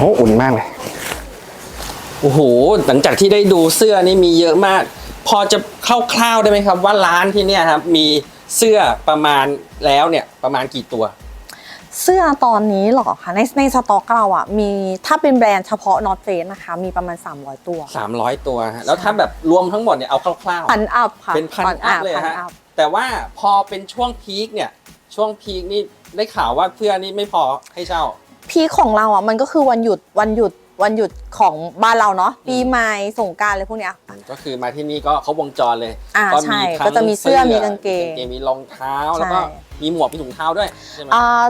โหอุ่นมากเลย โอ้โห หลังจากที่ได้ดูเสื้อนี่มีเยอะมาก พอจะคร่าวๆได้ไหมครับ ว่าร้านที่เนี่ยครับมีเสื้อประมาณแล้วเนี่ยประมาณกี่ตัว เสื้อตอนนี้เหรอคะในในสต็อกเราอะมีถ้าเป็นแบรนด์เฉพาะ North Face นะคะ มีประมาณ 300 ตัว 300 ตัวฮะแล้วถ้าแบบรวมทั้งหมดเนี่ยเอาคร่าวๆพันอัพค่ะเป็นพันอัพเลยพันฮะอัพแต่ว่าพอเป็นช่วงพีคเนี่ยช่วงพีคนี่ได้ข่าวว่าเสื้อนี่ไม่พอให้เช่า พีคของเราอะมันก็คือวันหยุดวันหยุดวันหยุดของบ้านเราเนาะปีใหม่สงกรารอะไรพวกเนี้ย ก็คือมาที่นี่ก็เขาวงจรเลยอ่าก็ใช่ทั้งก็จะมีเสื้อมีกางเกงมีรองเท้าแล้วก็ใช่ มีหมวกมีถุงเท้าด้วยใช่ไหม อ่า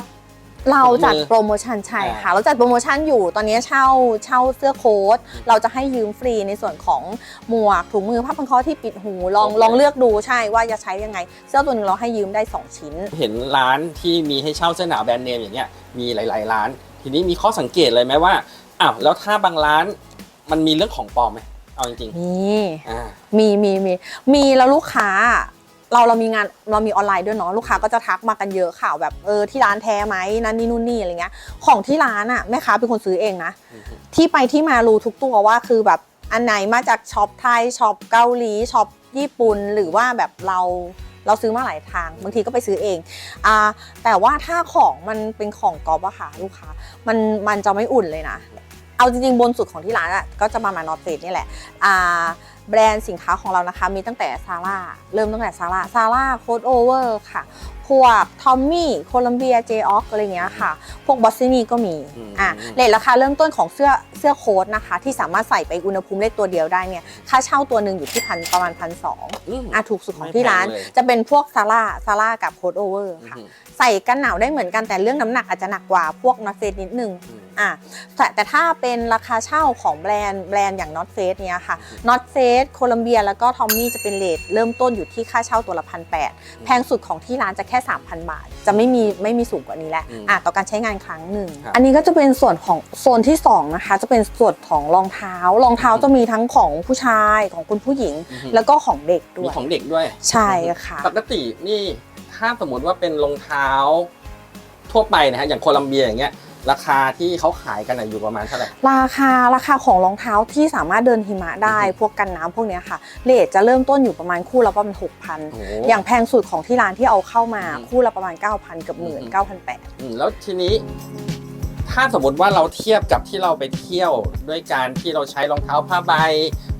เราจัดถุงมือโปรโมชั่นใช่อ่าค่ะ เราจัดโปรโมชั่นอยู่ตอนนี้เช่าเช่าเสื้อโค้ทเราจะให้ยืมฟรีในส่วนของหมวกถุงมือผ้าพันคอที่ปิดหูลองลองเลือกดูใช่ว่าจะใช้ยังไง เสื้อตัวหนึงเราให้ยืมได้ 2 ชิ้น เห็นร้านที่มีให้เช่าเสื้อหนาวแบรนด์เนมอย่างเงี้ยมีหลาย ๆ ร้าน ทีนี้มีข้อสังเกตเลยไหมว่าอ้าวแล้วถ้าบางร้านมันมีเรื่องของปลอมไหมเอาจริงมีๆอ่า มีมีมีมีแล้วลูกค้า เราเรามีงานเรามีออนไลน์ด้วยเนาะลูกค้าก็จะทักมากันเยอะข่าวแบบเออที่ร้านแท้ไหมนั่นนี่นู่นนี่อะไรเงี้ยของที่ร้านอะแม่ค้าเป็นคนซื้อเองนะ อืมที่ไปที่มารู้ทุกตัวว่าคือแบบอันไหนมาจากช็อปไทยช็อปเกาหลีช็อปญี่ปุ่นหรือว่าแบบเรา เราซื้อมาหลายทาง บางทีก็ไปซื้อเองอแต่ว่าถ้าของมันเป็นของกอล์ฟอะค่ะลูกค้ามันมันจะไม่อุ่นเลยนะ เอาจริงๆบนสุดของที่ร้านอะก็จะประมาณนอตเฟสนี่แหละอ่าแบรนด์สินค้าของเรานะคะ มีตั้งแต่ซาร่าเริ่มตั้งแต่ซาร่าซาร่าโคดโอเวอร์ค่ะพวกทอมมี่โคลัมเบียเจออกอะไรเงี้ยค่ะ พวกบอสซินีก็มีอืมอะเลทราคาเริ่มต้นของเสื้อเสื้อโค้ทนะคะ ที่สามารถใส่ไปอุณหภูมิเลขตัวเดียวได้เนี่ยค่าเช่าตัวหนึ่งอยู่ที่พันประมาณพันสองอืมอะถูกสุดของที่ร้านไม่แพงเลยจะเป็นพวกซาร่าซาร่ากับโคดโอเวอร์ค่ะอืมใส่กันหนาวได้เหมือนกันแต่เรื่องน้ำหนักอาจจะหนักกว่าพวกนอตเฟสนิดนึงอืมอะแต่แต่ถ้าเป็นราคาเช่าของแบรนด์แบรนด์อย่าง North Face เนี่ยค่ะ North Face โคลัมเบีย แล้วก็ทอมมี่จะเป็นเลทเริ่มต้นอยู่ที่ค่าเช่าตัวละพันแแพงสุดของที่ร้านจะแค่ 3,000 บาท จะไม่มีไม่มีสูงกว่านี้แล้วอืมอะต่อการใช้งานครั้งหนึ่งครับอันนี้ก็จะเป็นส่วนของโซนที่2นะคะจะเป็นส่วนของรองเท้ารองเท้าจะมีทั้งของผู้ชายของคุณผู้หญิงอือฮึแล้วก็ของเด็กด้มีวยของเด็กด้วย ใช่ค่ะปกตินี่ถ้าสมมติว่าเป็นรองเท้าทั่วไปนะฮะอย่างโคลัมเบียอย่างเงี้ย ราคาที่เขาขายกันอะอยู่ประมาณเท่าไหร่ ราคาราคาของรองเท้าที่สามารถเดินหิมะได้อือฮึพวกกันน้ำพวกเนี้ยค่ะเลทจะเริ่มต้นอยู่ประมาณคู่ละประมาณหกพันโอ้โหอย่างแพงสุดของที่ร้านที่เอาเข้ามาอืมคู่ละประมาณ 9,000เกับหมื่นอืม เก้าพันแปด อืมแล้วทีนี้ ถ้าสมมติว่าเราเทียบกับที่เราไปเที่ยวด้วยการที่เราใช้รองเท้าผ้าใบ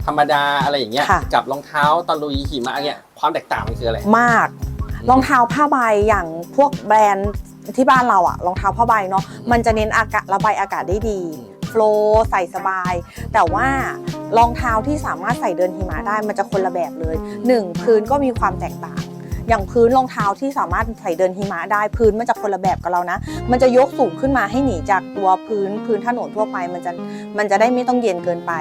ธรรมดาอะไรอย่างเงี้ยกับรองเท้าตะลุยหิมะเนี่ยความแตกต่างมันคืออะไร มาก รองเท้าผ้าใบอย่างพวกแบรนด์ ที่บ้านเราอะรองเท้าผ้าใบเนาะมันจะเน้นอากาศระบายอากาศได้ดีโฟล์ใส่สบาย แต่ว่ารองเท้าที่สามารถใส่เดินหิมะได้มันจะคนละแบบเลยหนึ่งพื้นก็มีความแตกต่าง อย่างพื้นรองเท้าที่สามารถใส่เดินหิมะได้พื้นมันจะคนละแบบกับเรานะ มันจะยกสูงขึ้นมาให้หนีจากตัวพื้นพื้นถนนทั่วไป มันจะมันจะได้ไม่ต้องเย็นเกินไป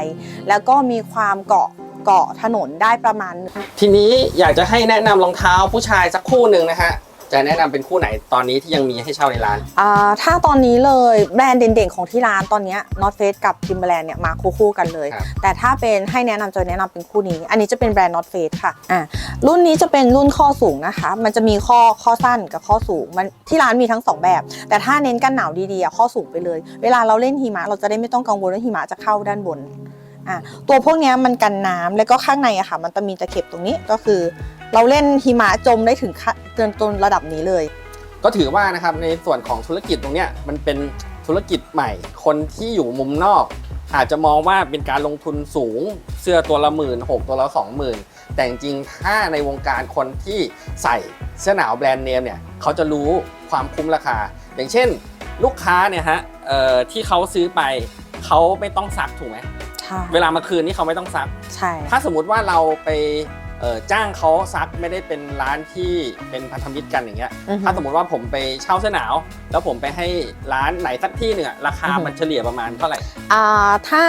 แล้วก็มีความเกาะเกาะถนนได้ประมาณ ทีนี้อยากจะให้แนะนำรองเท้าผู้ชายสักคู่หนึ่งนะฮะ จะแนะนำเป็นคู่ไหนตอนนี้ที่ยังมีให้เช่าในร้าน อ่าถ้าตอนนี้เลยแบรนด์เด่นๆของที่ร้านตอนเนี้ย North Face กับ Timberland เนี่ยมาคู่ๆกันเลย ครับ แต่ถ้าเป็นให้แนะนำจะแนะนำเป็นคู่นี้ อันนี้จะเป็นแบรนด์ North Face ค่ะอ่ารุ่นนี้จะเป็นรุ่นข้อสูงนะคะ มันจะมีข้อข้อสั้นกับข้อสูงมันที่ร้านมีทั้งสองแบบ แต่ถ้าเน้นกันหนาวดีๆอะข้อสูงไปเลย เวลาเราเล่นหิมะเราจะได้ไม่ต้องกังวลว่าหิมะจะเข้าด้านบนอะตัวพวกเนี้ยมันกันน้ำแล้วก็ข้างในอะค่ะ มันจะมีตะเข็บตรงนี้ก็คือ เราเล่นหิมะจมได้ถึงขั้น เกินจนระดับนี้เลย ก็ถือว่านะครับในส่วนของธุรกิจตรงเนี้ยมันเป็นธุรกิจใหม่ คนที่อยู่มุมนอก อาจจะมองว่าเป็นการลงทุนสูงเสื้อตัวละหมื่นหกตัวละสองหมื่นแต่จริงๆถ้าในวงการคนที่ใส่เสื้อหนาวแบรนด์เนมเนี่ยเขาจะรู้ความคุ้มราคา อย่างเช่น ลูกค้าเนี่ยฮะเอ่อที่เขาซื้อไปเขาไม่ต้องซักถูกไหมใช่เวลามาคืนนี่เขาไม่ต้องซัก ใช่ ถ้าสมมุติว่าเราไป เอ่อจ้างเขาซักไม่ได้เป็นร้านที่เป็นพันธมิตรกันอย่างเงี้ยอือฮึ ถ้าสมมติว่าผมไปเช่าเสื้อหนาว แล้วผมไปให้ร้านไหนสักที่หนึ่งอะราคาอือฮึ มันเฉลี่ยประมาณเท่าไหร่ อ่าถ้า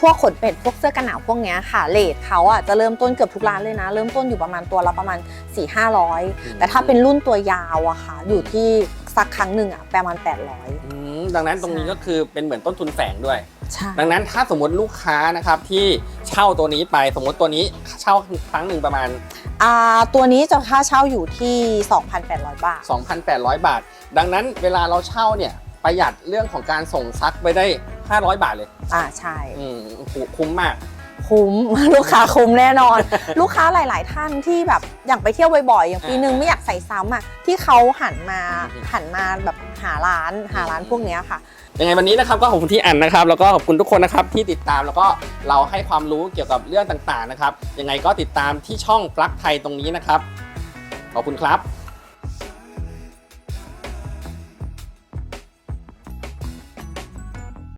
พวกขนเป็ดพวกเสื้อกันหนาวพวกเนี้ยค่ะเลทเขาอะจะเริ่มต้นเกือบทุกร้านเลยนะ เริ่มต้นอยู่ประมาณตัวละประมาณ4 5 0 0แต่ถ้าเป็นรุ่นตัวยาวอะค่ะอยู่ที่ สักครั้งหนึ่งอะประมาณ 800 อืมดังนั้นตรงนี้ใช่ก็คือเป็นเหมือนต้นทุนแฝงด้วย ใช่ ดังนั้นถ้าสมมติลูกค้านะครับที่เช่าตัวนี้ไปสมมติตัวนี้เช่าครั้งหนึ่งประมาณ อ่าตัวนี้จะค่าเช่าอยู่ที่ 2,800 บาท 2,800 บาท ดังนั้นเวลาเราเช่าเนี่ยประหยัดเรื่องของการส่งซักไปได้ 500 บาทเลย อ่าใช่ อืมคุ้มคุ้มมาก คุ้มลูกค้าคุ้มแน่นอน ลูกค้าหลาย ๆ ท่านที่แบบอย่างไปเที่ยวบ่อยๆ อย่างปีนึงไม่อยากใส่ซ้ำอะที่เขาหันมาอืมหันมาแบบหาร้านหาร้านพวกเนี้ยค่ะยังไงวันนี้นะครับก็ขอบคุณที่อ่านนะครับ แล้วก็ขอบคุณทุกคนนะครับที่ติดตามแล้วก็เราให้ความรู้เกี่ยวกับเรื่องต่างๆนะครับยังไงก็ติดตามที่ช่องปลั๊กไทยตรงนี้นะครับขอบคุณครับ